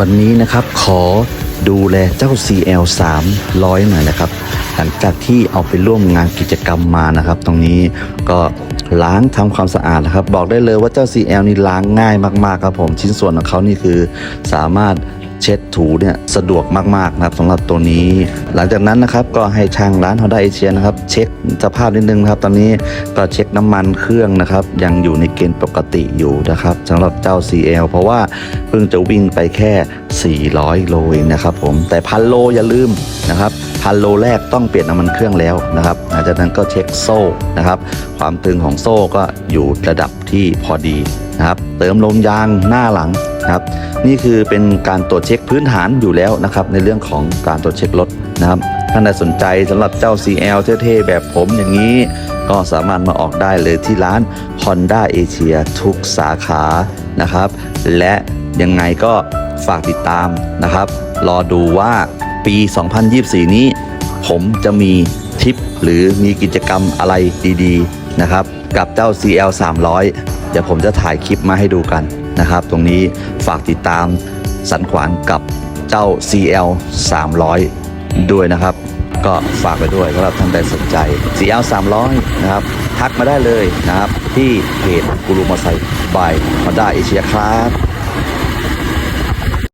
วันนี้นะครับขอดูแลเจ้า CL 300หน่อยนะครับ หลังจากที่เอาไปร่วมงานกิจกรรมมานะครับ ตรงนี้ก็ล้างทำความสะอาดนะครับ บอกได้เลยว่าเจ้า CL นี่ล้างง่ายมากๆครับผมชิ้นส่วนของเขานี่คือสามารถ เช็ดถูเนี่ยสะดวกมากๆนะครับสำหรับตัวนี้ หลังจากนั้นนะครับก็ให้ช่างร้าน Honda Asia นะครับเช็คสภาพนิดนึงครับตอนนี้ก็เช็คน้ำมันเครื่องนะครับยังอยู่ในเกณฑ์ปกติอยู่นะครับสำหรับเจ้า CL เพราะว่าเพิ่งจะวิ่งไปแค่ 400 โลเองนะครับผมแต่พันโลอย่าลืมนะครับพันโลแรกต้องเปลี่ยนน้ำมันเครื่องแล้วนะครับหลังจากนั้นก็เช็คโซ่นะครับ ความตึงของโซ่ก็อยู่ระดับที่พอดีนะครับ เติมลมยางหน้าหลัง นะครับนี่คือเป็นการตรวจเช็คพื้นฐานอยู่แล้วนะครับในเรื่องของการตรวจเช็ครถนะครับท่านใดสนใจสำหรับเจ้า CL เท่ๆแบบผมอย่างนี้ ก็สามารถมาออกได้เลยที่ร้าน Honda Asia ทุกสาขานะครับ และยังไงก็ฝากติดตามนะครับ รอดูว่าปี 2024 นี้ ผมจะมีทริปหรือมีกิจกรรมอะไรดีๆ นะครับกับเจ้า CL 300เดี๋ยวผมจะถ่ายคลิปมาให้ดูกันนะครับ ตรงนี้ฝากติดตามสันขวานกับเจ้า CL 300 ด้วยนะครับ ก็ฝากไปด้วยสำหรับท่านใดสนใจ CL 300นะครับ ทักมาได้เลยนะครับ ที่เพจกูรูมอไซค์บาย Honda Asia ครับ